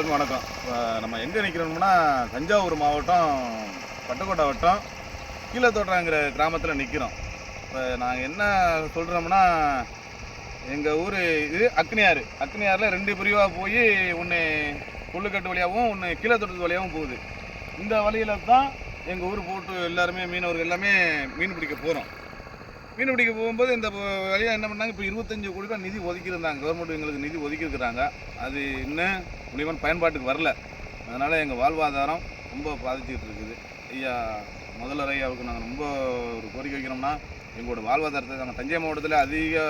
எல்லாருக்கும் வணக்கம். நம்ம எங்கே நிற்கிறோம்னா தஞ்சாவூர் மாவட்டம் பட்டுக்கோட்டை வட்டம் கீழத்தோட்டங்கிற கிராமத்தில் நிற்கிறோம் இப்போ நாங்கள் என்ன சொல்கிறோம்னா எங்கள் ஊர் இது அக்னியாறு. அக்னியாரில் ரெண்டு பிரிவாக போய் ஒன்று புல்லுக்கட்டு வழியாகவும் ஒன்று கீழே தோட்டத்து வழியாகவும் போகுது. இந்த வழியில் தான் எங்கள் ஊர் போட்டு எல்லாருமே மீனவர்கள் எல்லாமே மீன் பிடிக்க போகிறோம் மீன் பிடிக்க போகும்போது இந்த வழியாக என்ன பண்ணாங்க? இப்போ இருபத்தஞ்சு கோடி ரூபா நிதி ஒதுக்கியிருந்தாங்க. கவர்மெண்ட் எங்களுக்கு நிதி ஒதுக்கியிருக்கிறாங்க. அது இன்னும் முழுவன் பயன்பாட்டுக்கு வரல. அதனால் எங்கள் வாழ்வாதாரம் ரொம்ப பாதிச்சுக்கிட்டு இருக்குது. ஐயா முதல்வர் ஐயாவுக்கு நாங்கள் ரொம்ப ஒரு கோரிக்கை வைக்கிறோம்னா எங்களோட வாழ்வாதாரத்தை நாங்கள் தஞ்சை மாவட்டத்தில் அதிக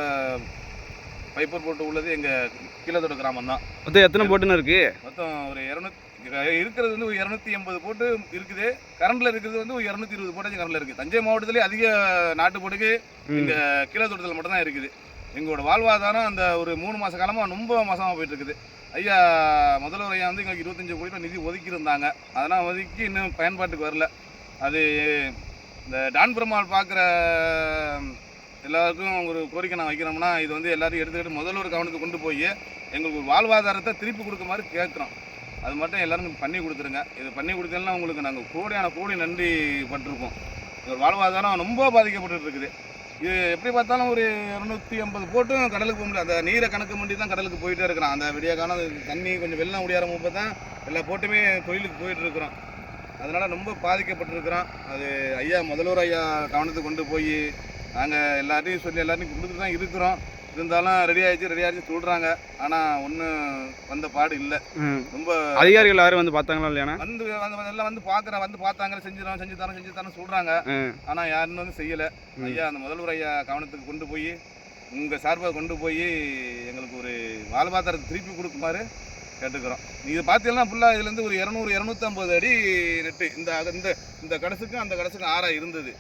பைப்பர் போட்டு உள்ளது எங்கள் கீழத்தோட கிராமம் தான் மொத்தம் எத்தனை போட்டுன்னு இருக்கு? மொத்தம் ஒரு இரநூத்தி இருக்கிறது வந்து ஒரு இரநூத்தி எண்பது போட்டு இருக்குது. கரண்டில் இருக்கிறது வந்து ஒரு இரநூத்தி இருபது போட்டு கரண்டில் இருக்குது. தஞ்சை மாவட்டத்திலே அதிக நாட்டு போட்டுக்கு இங்கே கீழத்தோட்டத்தில் மட்டும்தான் இருக்குது. எங்களோட வாழ்வாதாரம் அந்த ஒரு மூணு மாத காலமாக ரொம்ப மோசமாக போயிட்டு இருக்குது ஐயா முதல்வர் ஐயா வந்து எங்களுக்கு இருபத்தஞ்சு கோடி ரூபாய் நிதி ஒதுக்கி இருந்தாங்க அதெல்லாம் ஒதுக்கி இன்னும் பயன்பாட்டுக்கு வரல. அது இந்த டான் பெருமாள் பார்க்குற எல்லாருக்கும் ஒரு கோரிக்கை நான் வைக்கிறோம்னா இது வந்து எல்லாத்தையும் எடுத்துக்கிட்டு முதல்வர் கவனத்துக்கு கொண்டு போய் எங்களுக்கு ஒரு வாழ்வாதாரத்தை திருப்பி கொடுக்க மாதிரி கேட்குறோம். அது மட்டும் எல்லாரும் பண்ணி கொடுத்துருங்க. இது பண்ணி கொடுத்தீங்கன்னா உங்களுக்கு நாங்கள் கோடியான கோடி நன்றி பட்டிருக்கோம். ஒரு வாழ்வாதாரம் ரொம்ப பாதிக்கப்பட்டு இருக்குது இது எப்படி பார்த்தாலும் ஒரு இரநூத்தி ஐம்பது போட்டும் கடலுக்கு போக முடியல. அந்த நீரை கணக்கு பண்ணி தான் கடலுக்கு போயிட்டே இருக்கிறான். அந்த விடிய காலம் தண்ணி கொஞ்சம் வெள்ளம் முடியாத தான் எல்லா போட்டுமே தொழிலுக்கு போயிட்டு இருக்கிறோம். அதனால் ரொம்ப பாதிக்கப்பட்டிருக்கிறோம். அது ஐயா முதல்வர் ஐயா கவனத்துக்கு கொண்டு போய் நாங்கள் எல்லாத்தையும் சொல்லி எல்லாத்தையும் கொடுத்துட்டு தான் இருக்கிறோம். இருந்தாலும் ரெடி ஆயிடுச்சு ரெடி ஆயிடுச்சு சொல்கிறாங்க ஆனால் ஒன்றும் வந்த பாடு இல்லை. ரொம்ப அதிகாரிகள் யாரும் வந்து பார்த்தாங்களா இல்லையாண்ணா வந்து எல்லாம் வந்து பார்க்குறேன் வந்து பார்த்தாங்க செஞ்சு தரோம் செஞ்சு தரோம் செஞ்சு தரோம் சொல்கிறாங்க ம். ஆனால் யாருன்னு வந்து செய்யலை. ஐயா அந்த முதல்வர் ஐயா கவனத்துக்கு கொண்டு போய் உங்கள் சார்பாக கொண்டு போய் எங்களுக்கு ஒரு வாழ்வாதாரத்தை திருப்பி கொடுக்குமாறு கேட்டுக்கிறோம் நீங்கள் பார்த்தீங்கன்னா ஃபுல்லாக இதுலேருந்து ஒரு இரநூறு இரநூத்தம்பது அடி நெட்டு இந்த இந்த இந்த கடைசுக்கும் அந்த கடைசுக்கும் ஆறாக இருந்தது.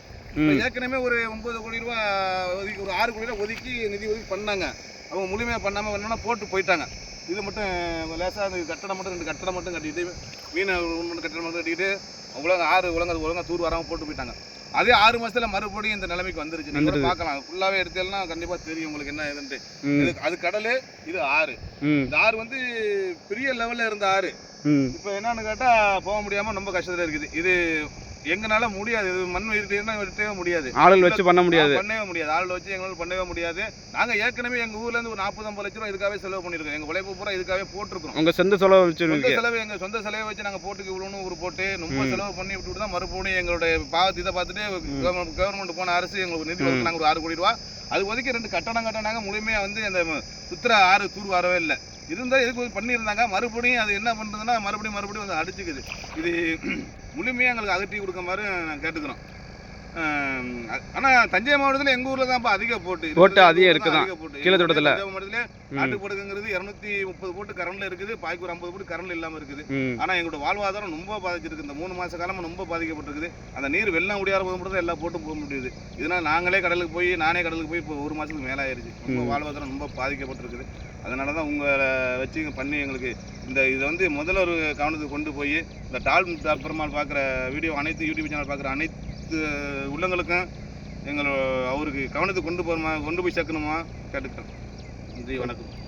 ஏற்கனவே ஒரு ஒன்பது கோடி ரூபா ஒதுக்கி ஒரு ஆறு கோடி ரூபா ஒதுக்கி நிதி ஒதுக்கி பண்ணாங்க. அவங்க முழுமையாக பண்ணாமல் என்னன்னா போட்டு போயிட்டாங்க. இது மட்டும் லேசாக அந்த கட்டடம் மட்டும் ரெண்டு கட்டடம் மட்டும் கட்டிட்டு மீனை ஒன்று கட்டடம் மட்டும் கட்டிட்டு உலக ஆறு உலக ஒழுங்கா தூர் வராமல் போட்டு போயிட்டாங்க. அதே ஆறு மாசத்துல மறுபடியும் இந்த நிலைமைக்கு வந்துருச்சு. நீங்க வந்துடுது. பார்க்கலாம். ஃபுல்லாவே எடுத்தேன்னா கண்டிப்பா தெரியும் உங்களுக்கு என்ன ஏதுன்ட்டு. ம். இது அது கடல் இது ஆறு. இந்த ஆறு வந்து பெரிய லெவல்ல இருந்த ஆறு. இப்போ என்னன்னு கேட்டா போக முடியாம ரொம்ப கஷ்டத்துல இருக்குது. இது எங்கனால முடியாது. இது மண் இருட்டுன்னா வெட்டவே முடியாது. ஆளுகள் வச்சு பண்ண முடியாது. பண்ணவே முடியாது. ஆள் வச்சு எங்களால பண்ணவே முடியாது. நாங்க ஏற்கனவே எங்க ஊர்ல இருந்து ஒரு நாற்பது ஐம்பது லட்ச ரூபா இதுக்காகவே செலவு பண்ணிருக்கோம். எங்க உழைப்பு பூரா இதுக்காகவே போட்டிருக்கோம். உங்க சொந்த செலவு சொந்த வச்சு செலவு எங்க சொந்த செலவை வச்சு நாங்க போட்டுக்கு இவ்வளோன்னு ஒரு போட்டு ரொம்ப. செலவு பண்ணி விட்டு தான் மறுபடியும் எங்களுடைய பாவத்தை இதை பார்த்துட்டு கவர்மெண்ட் போன அரசு எங்களுக்கு நிதி ஒதுக்குனாங்க ஒரு ஆறு கோடி ரூபா. அது ஒதுக்கி ரெண்டு கட்டடம் கட்டினாங்க. முழுமையா வந்து அந்த சுத்திர ஆறு தூர் வரவே இல்லை. இருந்தால் எதுக்கு பண்ணியிருந்தாங்க? மறுபடியும் அது என்ன பண்ணுறதுன்னா மறுபடியும் மறுபடியும் வந்து அடிச்சுக்குது. இது முழுமையாக எங்களுக்கு அகற்றி கொடுக்க மாதிரி நாங்கள் கேட்டுக்கிறோம் ஆனால் தஞ்சை மாவட்டத்தில் எங்கள் ஊரில் தான்ப்பா அதிக போட்டு போட்டு அதிகம் இருக்குதான். போட்டு கீழே தோட்டத்துல. மாவட்டத்தில் நாட்டு போடுங்கிறது இரநூத்தி முப்பது போட்டு கரண்ட்ல இருக்குது பாய்க்கு ஒரு ஐம்பது போட்டு கரண்ட் இல்லாமல் இருக்குது ம். ஆனால் எங்களோட வாழ்வாதாரம் ரொம்ப பாதிச்சிருக்கு இந்த மூணு மாச காலமா ரொம்ப பாதிக்கப்பட்டிருக்குது அந்த நீர் வெள்ளம் முடியாத போது மட்டும் தான் எல்லா போட்டும் போக முடியுது இதனால் நாங்களே கடலுக்கு போய் நானே கடலுக்கு போய் இப்போ ஒரு மாசத்துக்கு மேலே ஆயிருச்சு ரொம்ப. வாழ்வாதாரம் ரொம்ப பாதிக்கப்பட்டிருக்குது அதனால தான் உங்களை வச்சு பண்ணி எங்களுக்கு இந்த இதை வந்து முதல்ல ஒரு கவனத்துக்கு கொண்டு போய் இந்த டால் டால் பெருமாள் பார்க்குற வீடியோ அனைத்து யூடியூப் சேனல் பார்க்குற அனைத்து உள்ளங்களுக்கும் எங்களோட அவருக்கு கவனத்துக்கு கொண்டு போகிறோமா கொண்டு போய் சேர்க்கணுமா? கேட்டுக்கிறேன். நன்றி வணக்கம்.